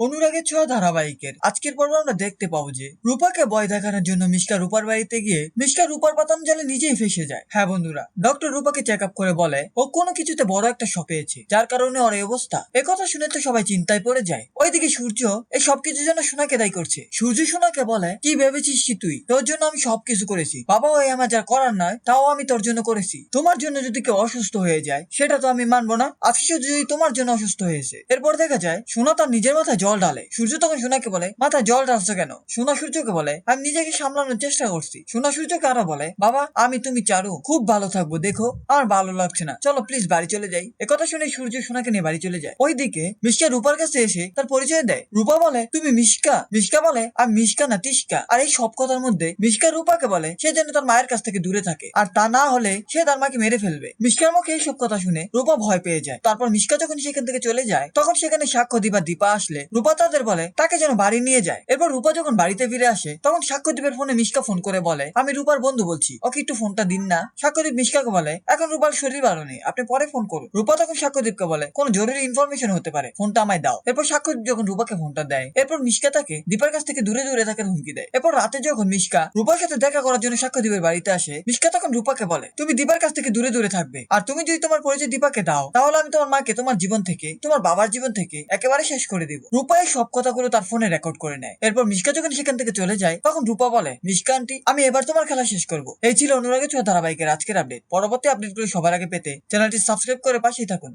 অনুরাগের ছোঁয়া ধারাবাহিকের। আজকের পর্বে আমরা দেখতে পাবো যে রূপাকে ভয় দেখানোর জন্য মিশকা রূপার বাড়িতে গিয়ে মিশকা রূপার পাতাম জালে নিজেই ফেসে যায়। হ্যাঁ বন্ধুরা ডক্টর রূপাকে চেক আপ করে বলে, ও কোনো কিছুতে বড় একটা পেয়েছে, যার কারণে ওর এই অবস্থা। একথা শুনে তো সবাই চিন্তায় পড়ে যায়। ওইদিকে সূর্য এই সবকিছুর জন্য সোনাকে দায়ী করছে। সূর্য সোনাকে বলে, কি ভেবেছিস কি তুই? তোর জন্য আমি সবকিছু করেছি। বাবা, ওই আমার যা করার নয়, তাও আমি তোর জন্য করেছি। তোমার জন্য যদি কেউ অসুস্থ হয়ে যায়, সেটা তো আমি মানবো না। আফিসও যদি তোমার জন্য অসুস্থ হয়েছে। এরপর দেখা যায়, সোনা তার নিজের মাথায় জল ঢালে। সূর্য তখন সোনাকে বলে, মাথায় জল ঢালছো কেন? সোনা সূর্যকে বলে, আমি নিজেকে সামলানোর চেষ্টা করছি। সোনা সূর্যকে আরও বলে, বাবা, আমি তুমি চারু, খুব ভালো থাকব, দেখো, আমার ভালো লাগছে না। চলো প্লিজ বাড়ি চলে যাই। একথা শুনে সূর্য সোনাকে নিয়ে বাড়ি চলে যায়। ওইদিকে মিশকা রূপার কাছে এসে তার পরিচয় দেয়। রূপা বলে, তুমি মিশকা মিশকা বলে, আমি মিশকা না তিশকা আর এই সব কথার মধ্যে মিশকা রূপাকে বলে, সে যেন তার মায়ের কাছ থেকে দূরে থাকে। আর তা না হলে সে তার মাকে মেরে ফেলবে। মিশকার মুখে এইসব কথা শুনে রূপা ভয় পেয়ে যায়। তারপর মিশকা যখন সেখান থেকে চলে যায়, তখন সেখানে সাক্ষ্য দিবা দীপা আসলে। রূপা তাদের বলে, তাকে যেন বাড়ি নিয়ে যায়। এরপর রূপা যখন বাড়িতে ফিরে আসে, তখন সাক্ষ্যদীপের ফোনে মিশকা ফোন করে বলে, আমি রূপার বন্ধু বলছি, ওকে একটু ফোনটা দিন না। সাক্ষ্যদীপ মিশকাকে বলে, এখন রূপার শরীর ভালো নেই, আপনি পরে ফোন করুন। রূপা তখন সাক্ষ্যদীপকে বলে, কোন জরুরি ইনফরমেশন হতে পারে, ফোনটা আমায় দাও। এরপর সাক্ষ্যদীপ যখন রূপাকে ফোনটা দেয়, এরপর মিশকা তাকে দীপার কাছ থেকে দূরে দূরে থাকার হুমকি দেয়। এরপর রাতে যখন মিশকা রূপার সাথে দেখা করার জন্য সাক্ষ্যদীপের বাড়িতে আসে, মিশকা তখন রূপাকে বলে, তুমি দীপার কাছ থেকে দূরে দূরে থাকবে, আর তুমি যদি তোমার পরিচয় দীপাকে দাও, তাহলে আমি তোমার মাকে, তোমার জীবন থেকে, তোমার বাবার জীবন থেকে একেবারে শেষ করে দিব। রূপা এই সব কথাগুলো তার ফোনে রেকর্ড করে নেয়। এরপর মিশকা যখন সেখান থেকে চলে যায়, তখন রূপা বলে, মিশকা আন্টি আমি এবার তোমার খেলা শেষ করব। এই ছিল অনুরাগের ছোঁয়া ধারাবাহিকের আজকের আপডেট পরবর্তী আপডেটগুলো সবার আগে পেতে চ্যানেলটি সাবস্ক্রাইব করে পাশেই থাকুন।